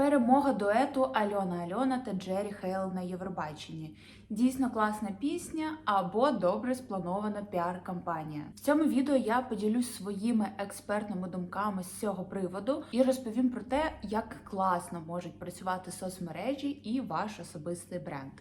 Перемога дуету Альона Альона та Джері Хейл на Євробаченні. Дійсно класна пісня або добре спланована піар-кампанія. В цьому відео я поділюсь своїми експертними думками з цього приводу і розповім про те, як класно можуть працювати соцмережі і ваш особистий бренд.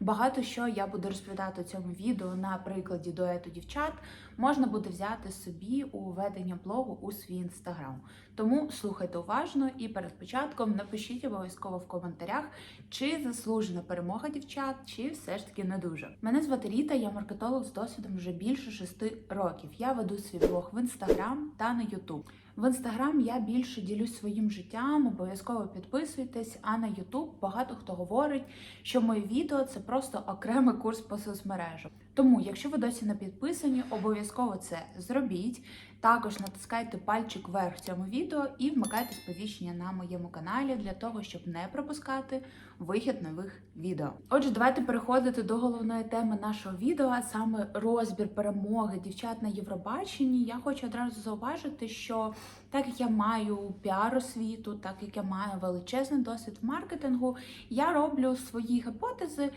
Багато що я буду розповідати у цьому відео на прикладі дуету дівчат. Можна буде взяти собі у ведення блогу у свій інстаграм. Тому слухайте уважно і перед початком напишіть обов'язково в коментарях, чи заслужена перемога дівчат, чи все ж таки не дуже. Мене звати Ріта, я маркетолог з досвідом вже більше шести років. Я веду свій блог в інстаграм та на Ютуб. В інстаграм я більше ділюсь своїм життям, обов'язково підписуйтесь. А на Ютуб багато хто говорить, що моє відео це просто окремий курс по соцмережам. Тому, якщо ви досі не підписані, обов'язково це зробіть. Також натискайте пальчик вверх цьому відео і вмикайте сповіщення на моєму каналі для того, щоб не пропускати вихід нових відео. Отже, давайте переходити до головної теми нашого відео, а саме розбір перемоги дівчат на Євробаченні. Я хочу одразу зауважити, що так як я маю піар освіту, так як я маю величезний досвід в маркетингу, я роблю свої гіпотези,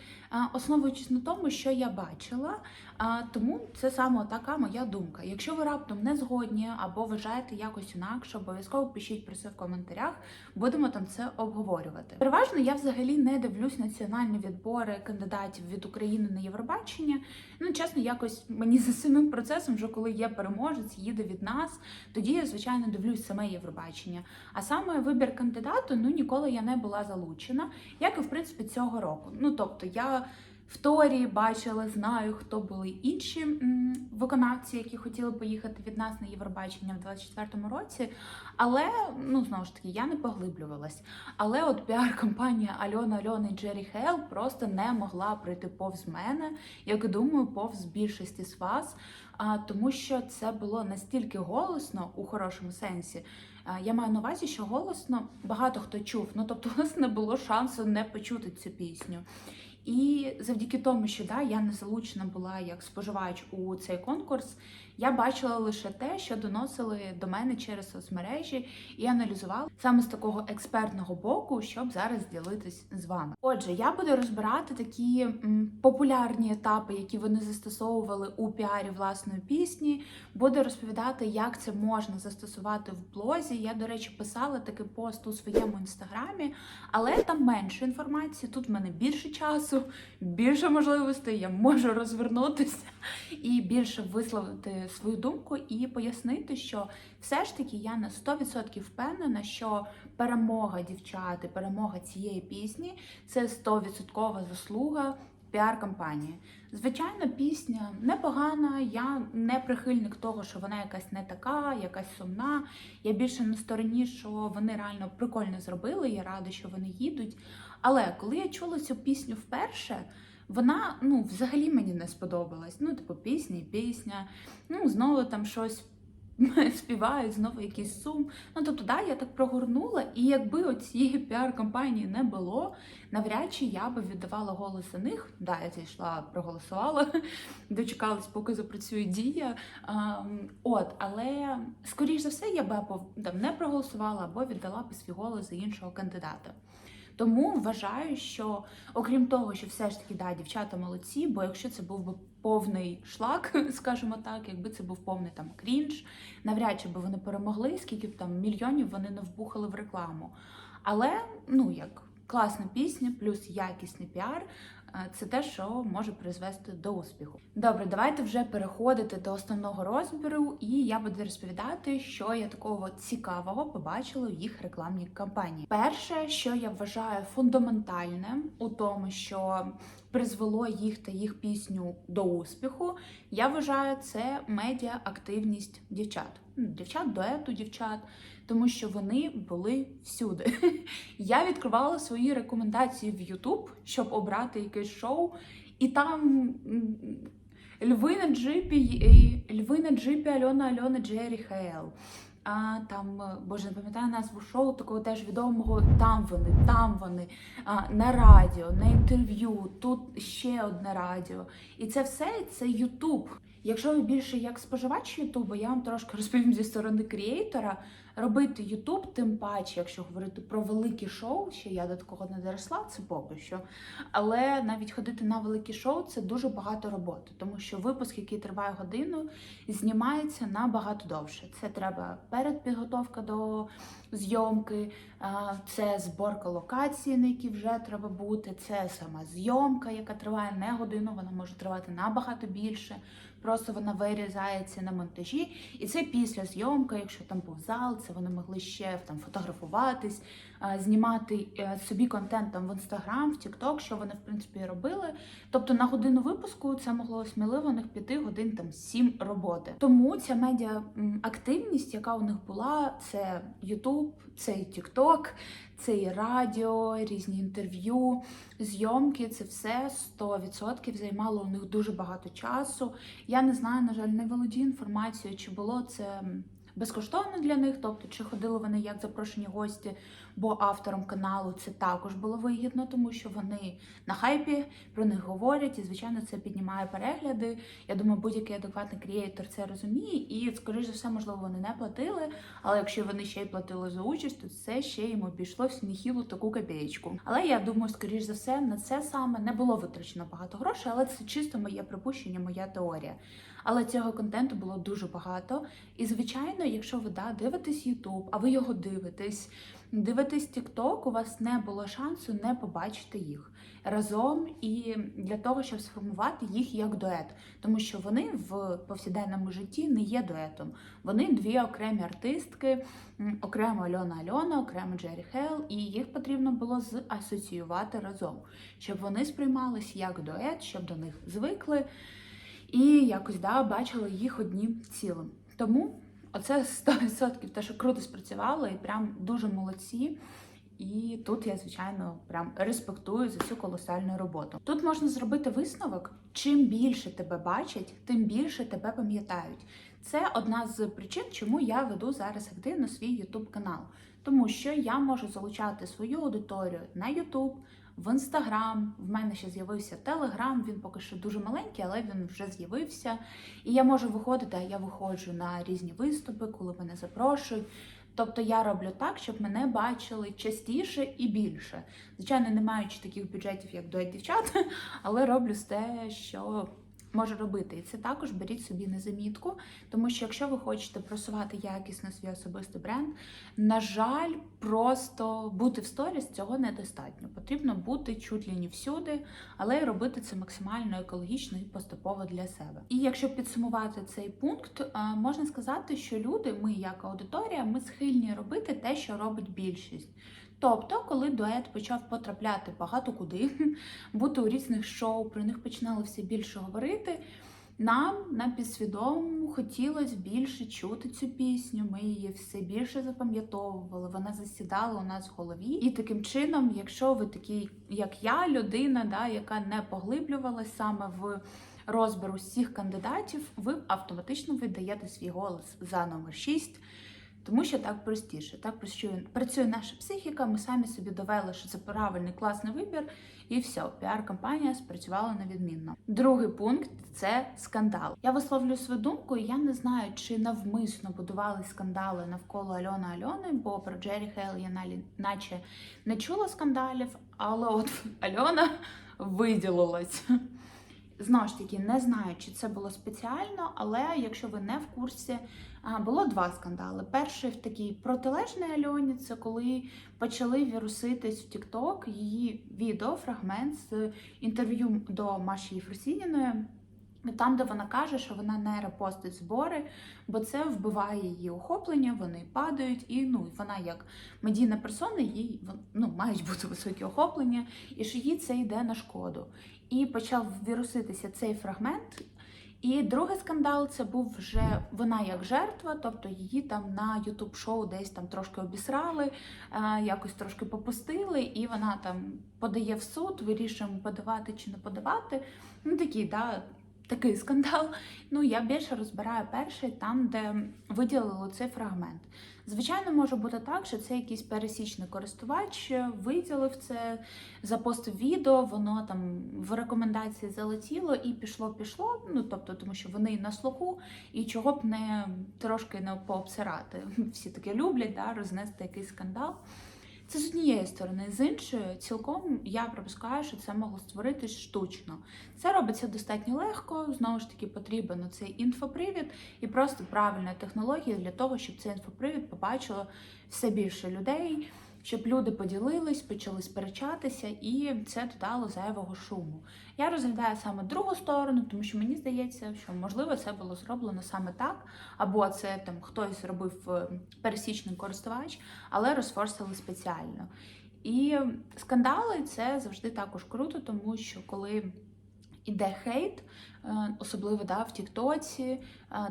основуючись на тому, що я бачила. Тому це саме така моя думка. Якщо ви раптом не згодні або вважаєте якось інакше, обов'язково пишіть про це в коментарях. Будемо там це обговорювати. Переважно я взагалі не дивлюсь національні відбори кандидатів від України на Євробачення. Ну чесно, якось мені за самим процесом, вже коли є переможець, їде від нас, тоді я звичайно дивлюсь саме Євробачення. А саме вибір кандидату, ну ніколи я не була залучена, як і в принципі цього року. Ну тобто я. В Торі бачила, знаю, хто були інші виконавці, які хотіли поїхати від нас на Євробачення в 24-му році. Але ну знову ж таки я не поглиблювалась. Але от піар-компанія Альона Альона і Джері Хейл просто не могла пройти повз мене, як думаю, повз більшості з вас. Тому що це було настільки голосно у хорошому сенсі. Я маю на увазі, що голосно багато хто чув. Ну тобто, у нас не було шансу не почути цю пісню. І завдяки тому, що да, я не залучена була як споживач у цей конкурс, я бачила лише те, що доносили до мене через соцмережі, і аналізувала саме з такого експертного боку, щоб зараз ділитись з вами. Отже, я буду розбирати такі популярні етапи, які вони застосовували у піарі власної пісні. Буду розповідати, як це можна застосувати в блозі. Я, до речі, писала такий пост у своєму інстаграмі, але там менше інформації. Тут в мене більше часу, більше можливостей. Я можу розвернутися і більше висловити свою думку і пояснити, що все ж таки я на 100% впевнена, що перемога дівчат перемога цієї пісні це 100% заслуга. Піар-кампанії. Звичайно, пісня непогана. Я не прихильник того, що вона якась не така, якась сумна. Я більше на стороні, що вони реально прикольно зробили. Я рада, що вони їдуть. Але коли я чула цю пісню вперше, вона ну взагалі мені не сподобалась. Ну, типу, пісня і пісня. Ну, знову там щось співають, знову якийсь сум. Ну, тобто, да, я так прогорнула, і якби оцієї піар-кампанії не було, навряд чи я би віддавала голос за них. Да, я зайшла, проголосувала, дочекалась, поки запрацює дія. А, от, але скоріш за все, я би або там не проголосувала, або віддала би свій голос за іншого кандидата. Тому вважаю, що окрім того, що все ж таки да, дівчата молодці, бо якщо це був би повний шлак, скажімо так, якби це був повний там крінж, навряд чи би вони перемогли, скільки б там мільйонів вони не вбухали в рекламу. Але ну як класна пісня, плюс якісний піар. Е, Це те, що може призвести до успіху. Добре, давайте вже переходити до основного розбіру, і я буду розповідати, що я такого цікавого побачила в їх рекламній кампанії. Перше, що я вважаю фундаментальним у тому, що призвело їх та їх пісню до успіху, я вважаю це медіа-активність дівчат. Ну, Дівчат, дуету дівчат, тому що вони були всюди. Я відкривала свої рекомендації в YouTube, щоб обрати якесь шоу, і там льви на джипі, і- льви на джипі Альона Альона Джері Хейл. А там, е, боже, не пам'ятаю назву шоу, такого теж відомого. Там вони, там вони, а, на радіо, на інтерв'ю, тут ще одне радіо. І це все це Ютуб. Якщо ви більше як споживач Ютубу, я вам трошки розповім зі сторони крієйтора. робити Ютуб, тим паче, якщо говорити про великі шоу, ще я до такого не доросла, це поки що. Але навіть ходити на великі шоу це дуже багато роботи, тому що випуск, який триває годину, знімається набагато довше. Це треба передпідготовка до зйомки, це зборка локації, на якій вже треба бути. Це сама зйомка, яка триває не годину, вона може тривати набагато більше. Просто вона вирізається на монтажі, і це після зйомки, якщо там був зал, це вони могли ще там фотографуватись, знімати е, собі контент там в інстаграм, в Тікток, що вони в принципі робили. Тобто на годину випуску це могло сміливо них піти годин там сім роботи. Тому ця медіа активність, яка у них була, це Ютуб, це і Тікток, це і радіо, різні інтерв'ю, зйомки. Це все 100% займало у них дуже багато часу. Я не знаю, на жаль, не володію інформацією, чи було це. Безкоштовно для них, тобто чи ходили вони як запрошені гості, бо авторам каналу це також було вигідно, тому що вони на хайпі про них говорять, і звичайно це піднімає перегляди. Я думаю, будь-який адекватний креатор це розуміє, і скоріш за все, можливо, вони не платили. Але якщо вони ще й платили за участь, то це ще їм обійшлось в таку копієчку. Але я думаю, скоріш за все, на це саме не було витрачено багато грошей, але це чисто моє припущення, моя теорія. Але цього контенту було дуже багато. І звичайно, якщо ви да, дивитесь YouTube, а ви його дивитесь, дивитесь TikTok, у вас не було шансу не побачити їх разом і для того, щоб сформувати їх як дует, тому що вони в повсякденному житті не є дуетом. Вони дві окремі артистки, окремо Альона Альона, окремо Джері Хейл, і їх потрібно було засоціювати разом, щоб вони сприймались як дует, щоб до них звикли і якось да, бачили їх одним цілим. Тому оце 100% те, що круто спрацювало, і прям дуже молодці. І тут я, звичайно, прям респектую за цю колосальну роботу. Тут можна зробити висновок: чим більше тебе бачать, тим більше тебе пам'ятають. Це одна з причин, чому я веду зараз активно свій YouTube канал. Тому що я можу залучати свою аудиторію на YouTube, в Інстаграм. В мене ще з'явився Телеграм. Він поки що дуже маленький, але він вже з'явився. І я можу виходити, а я виходжу на різні виступи, коли мене запрошують. Тобто я роблю так, щоб мене бачили частіше і більше. Звичайно, не маючи таких бюджетів, як до дівчат, але роблю те, що можу робити. І це також беріть собі на замітку, тому що якщо ви хочете просувати якісно свій особистий бренд, на жаль, просто бути в сторіс цього недостатньо. Потрібно бути чуть ли не всюди, але й робити це максимально екологічно і поступово для себе. І якщо підсумувати цей пункт, е, можна сказати, що люди, ми як аудиторія, ми схильні робити те, що робить більшість. Тобто, коли дует почав потрапляти багато куди, бути у різних шоу, про них починали все більше говорити. Нам на підсвідомому хотілося більше чути цю пісню. Ми її все більше запам'ятовували. Вона засідала у нас в голові. І таким чином, якщо ви такий, як я, людина, да, яка не поглиблювалась саме в розбір усіх кандидатів, ви автоматично віддаєте свій голос за номер 6. Тому що так простіше, так працює, працює наша психіка. Ми самі собі довели, що це правильний класний вибір, і все, піар-кампанія спрацювала на відмінно. Другий пункт це скандал. Я висловлюю свою думку, я не знаю, чи навмисно будували скандали навколо Альона Альони, бо про Джері Хейл я налі- наче не чула скандалів, але от Альона виділилась. Знову ж таки, не знаю, чи це було спеціально, але якщо ви не в курсі, було два скандали. Перший такій протилежній Альоні, це коли почали віруситись в TikTok її відео, фрагмент з інтерв'ю до Маші Єфросініної. Там, де вона каже, що вона не репостить збори, бо це вбиває її охоплення, вони падають, і ну вона як медійна персона, їй ну, мають бути високі охоплення, і що їй це йде на шкоду. І почав віруситися цей фрагмент. І другий скандал це був вже вона як жертва, тобто її там на ютуб шоу десь там трошки обісрали, е, якось трошки попустили, і вона там подає в суд, вирішуємо подавати чи не подавати. Ну такі, да, такий скандал. Ну я більше розбираю перший там, де виділили цей фрагмент. Звичайно, може бути так, що це якийсь пересічний користувач виділив це, запостив відео, воно там в рекомендації залетіло і пішло, пішло. Ну тобто, тому що вони на слуху, і чого б не трошки не пообсирати. Всі таке люблять, да, рознести якийсь скандал. Це з однієї сторони, з іншої, цілком я припускаю, що це могло створити штучно. Це робиться достатньо легко. Знову ж таки, потрібен цей інфопривід і просто правильна технологія для того, щоб цей інфопривід побачило все більше людей, щоб люди поділились, почали сперечатися, і це додало зайвого шуму. Я розглядаю саме другу сторону, тому що мені здається, що можливо це було зроблено саме так, або це там хтось зробив е, пересічний користувач, але розфорсили спеціально. І скандали це завжди також круто, тому що коли іде хейт, е, особливо да, в Тіктоці, е,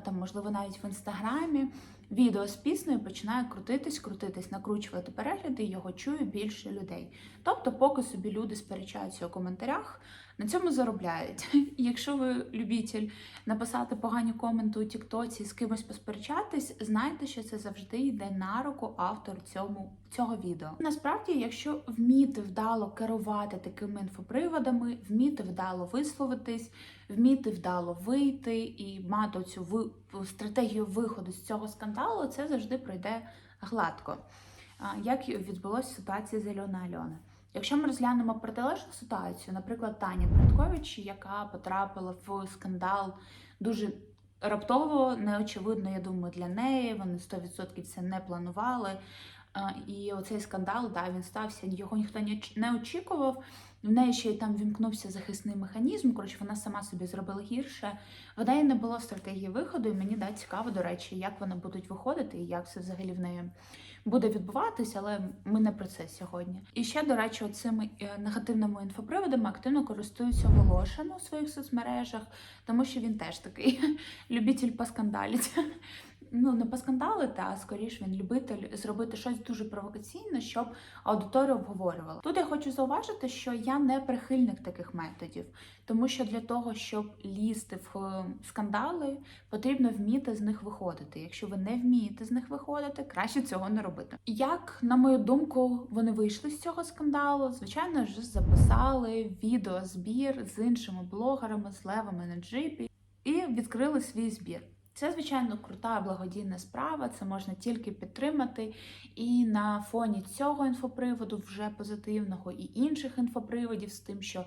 там, можливо, навіть в інстаграмі, відео з піснею починає крутитись, крутитись, накручувати перегляди, його чує більше людей. Тобто, поки собі люди сперечаються у коментарях, на цьому заробляють. Якщо ви любитель написати погані коменти у Тіктоці, з кимось посперечатись, знайте, що це завжди йде на руку автору цьому цього відео. Насправді, якщо вміти вдало керувати такими інфоприводами, вміти вдало висловитись, вміти вдало вийти і мати цю ви... стратегію виходу з цього скандалу, це завжди пройде гладко. Як відбулося ситуація з Альона Альона. Якщо ми розглянемо протилежну ситуацію, наприклад, Таня Браткович, яка потрапила в скандал дуже раптово, неочевидно, я думаю, для неї. Вони 100% це не планували. І оцей скандал, да, він стався, його ніхто не очікував. В неї ще й там вімкнувся захисний механізм. Коротше, вона сама собі зробила гірше. В неї не було стратегії виходу, і мені да, цікаво, до речі, як вони будуть виходити і як це взагалі в неї буде відбуватися, але ми не про це сьогодні. І ще, до речі, цими негативними інфоприводами активно користуються Волошин у своїх соцмережах, тому що він теж такий любитель поскандалити ну не поскандалити, а скоріш він любитель зробити щось дуже провокаційне, щоб аудиторія обговорювала. Тут я хочу зауважити, що я не прихильник таких методів, тому що для того, щоб лізти в е, скандали, потрібно вміти з них виходити. Якщо ви не вмієте з них виходити, краще цього не робити. Як на мою думку, вони вийшли з цього скандалу? Звичайно ж, записали відеозбір з іншими блогерами, з левами на джипі і відкрили свій збір. Це, звичайно, крута благодійна справа, це можна тільки підтримати. І на фоні цього інфоприводу, вже позитивного, і інших інфоприводів з тим, що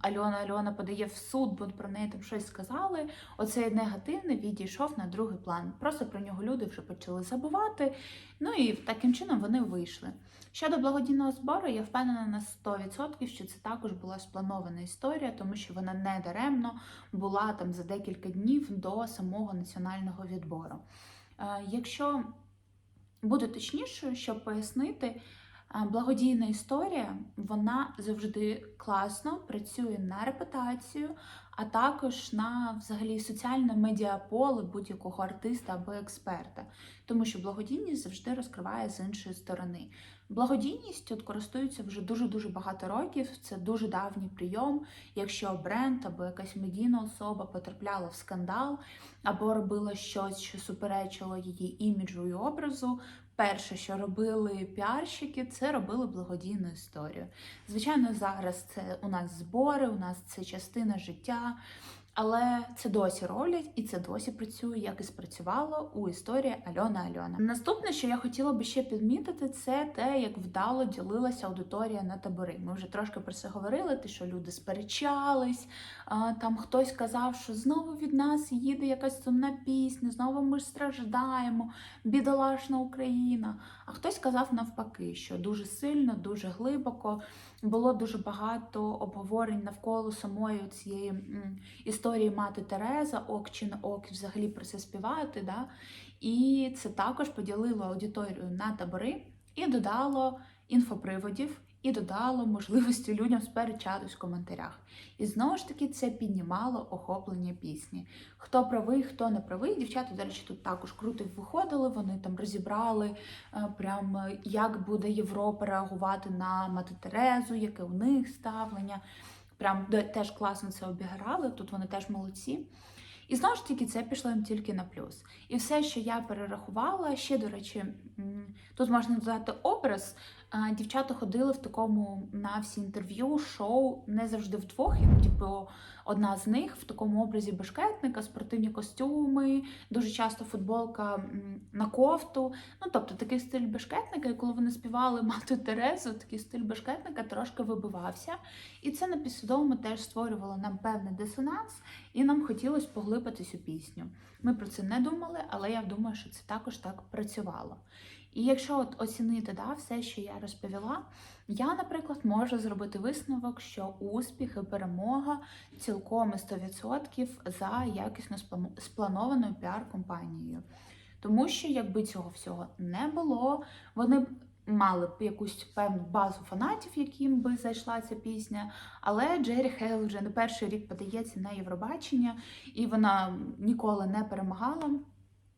Альона Альона подає в суд, бо про неї там щось сказали. Оцей негативний відійшов на другий план. Просто про нього люди вже почали забувати. Ну і таким чином вони вийшли. Щодо благодійного збору, я впевнена на 100%, що це також була спланована історія, тому що вона не даремно була там за декілька днів до самого національного відбору. Е, якщо бути точнішою, щоб пояснити, е, благодійна історія вона завжди класно працює на репутацію, а також на взагалі соціальне медіаполе будь-якого артиста або експерта, тому що благодійність завжди розкриває з іншої сторони. Благодійністю користуються вже дуже-дуже багато років. Це дуже давній прийом. Якщо бренд або якась медійна особа потрапляла в скандал або робила щось, що суперечило її іміджу і образу. Перше, що робили піарщики, це робили благодійну історію. Звичайно, зараз це у нас збори, у нас це частина життя. Але це досі роблять і це досі працює, як і спрацювало у історії Альона Альона. Наступне, що я хотіла би ще підмітити, це те, як вдало ділилася аудиторія на табори. Ми вже трошки про це говорили, те, що люди сперечались. Там хтось казав, що знову від нас їде якась сумна пісня, знову ми страждаємо, бідолашна Україна. А хтось казав навпаки, що дуже сильно, дуже глибоко було дуже багато обговорень навколо самої цієї історії мати Тереза, ок чи не ок, взагалі про це співати. Да? І це також поділило аудиторію на табори і додало інфоприводів і додало можливості людям сперечатись в коментарях. І знову ж таки це піднімало охоплення пісні. Хто правий, хто не правий. Дівчата, до речі, тут також круто виходили. Вони там розібрали е, прям як буде Європа реагувати на Мати Терезу, яке у них ставлення. прям теж класно це обіграли. Тут вони теж молодці. І знову ж таки, це пішло їм тільки на плюс. І все, що я перерахувала, ще, до речі, тут можна додати образ. Дівчата ходили в такому на всі інтерв'ю, шоу не завжди вдвох. І, типу, одна з них в такому образі бешкетника, спортивні костюми, дуже часто футболка на кофту. Ну, тобто такий стиль бешкетника, і коли вони співали Мату Терезу, такий стиль бешкетника трошки вибивався. І це на підсвідомому теж створювало нам певний дисонанс, і нам хотілося поглибитись у пісню. Ми про це не думали, але я думаю, що це також так працювало. І якщо от оцінити да, все, що я розповіла, я, наприклад, можу зробити висновок, що успіх і перемога цілком і 100% за якісно спланованою піар-компанією. Тому що якби цього всього не було, вони б мали б якусь певну базу фанатів, яким би зайшла ця пісня. Але Джері Хейл вже не перший рік подається на Євробачення, і вона ніколи не перемагала.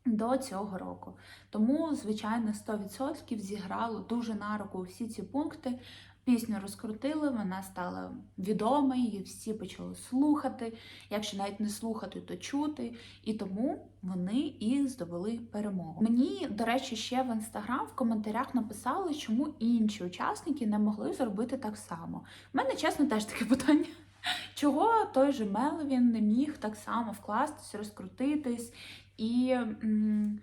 До цього року. Тому, звичайно, 100% зіграло дуже на руку всі ці пункти. Пісню розкрутили, вона стала відома, її всі почали слухати. Якщо навіть не слухати, то чути. І тому вони і здобули перемогу. Мені, до речі, ще в інстаграм в коментарях написали, чому інші учасники не могли зробити так само. У мене, чесно, теж таке питання. Чого той же Мелвін не міг так само вкластись, розкрутитись і м,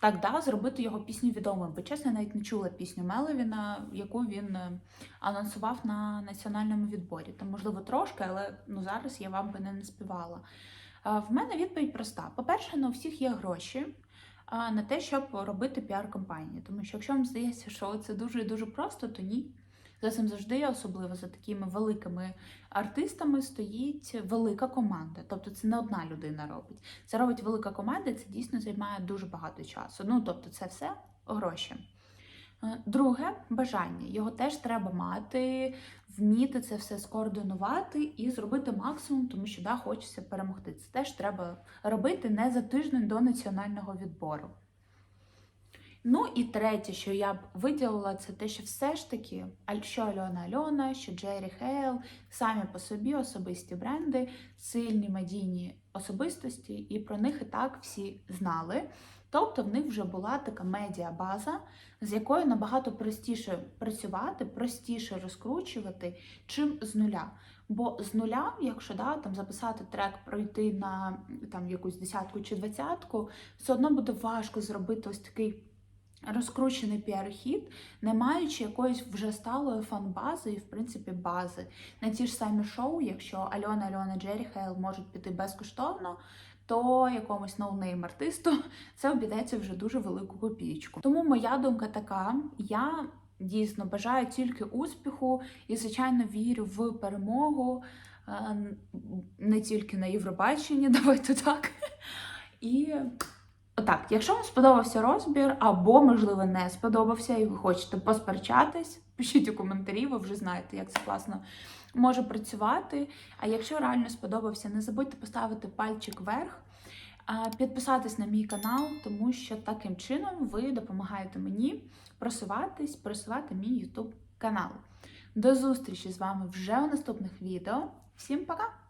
так да, зробити його пісню відомою? Бо чесно, я навіть не чула пісню Мелвіна, яку він е, анонсував на національному відборі. Там, можливо, трошки, але ну зараз я вам би не наспівала. Е, В мене відповідь проста: по-перше, на у всіх є гроші. На те, щоб робити піар-компанії. Тому що якщо вам здається, що це дуже дуже просто, то ні. За цим завжди, особливо за такими великими артистами, стоїть велика команда. Тобто це не одна людина робить. Це робить велика команда, це дійсно займає дуже багато часу. Ну тобто, це все гроші. Е, Друге бажання. Його теж треба мати, вміти це все скоординувати і зробити максимум, тому що да, хочеться перемогти. Це теж треба робити не за тиждень до національного відбору. Ну і третє, що я б виділила, це те, що все ж таки, що Альона Альона, що Джері Хейл, самі по собі особисті бренди, сильні медійні особистості, і про них і так всі знали. Тобто в них вже була така медіабаза, з якою набагато простіше працювати, простіше розкручувати, чим з нуля. Бо з нуля, якщо да, там записати трек, пройти на там якусь десятку чи двадцятку, все одно буде важко зробити ось такий розкручений піар-хід, не маючи якоїсь вже сталої фан-бази і, в принципі, бази. На ті ж самі шоу, якщо Альона, Альона, Джері Хейл можуть піти безкоштовно, то якомусь ноунейм артисту це обійдеться вже дуже велику копійку. Тому моя думка така: я дійсно бажаю тільки успіху і, звичайно, вірю в перемогу. е, Не тільки на Євробаченні, давайте так. І Отак, якщо вам сподобався розбір, або, можливо, не сподобався, і ви хочете посперечатись, пишіть у коментарі, ви вже знаєте, як це класно може працювати. А якщо реально сподобався, не забудьте поставити пальчик вверх, підписатись на мій канал, тому що таким чином ви допомагаєте мені просуватись, просувати мій YouTube канал. До зустрічі з вами вже у наступних відео. Всім пока!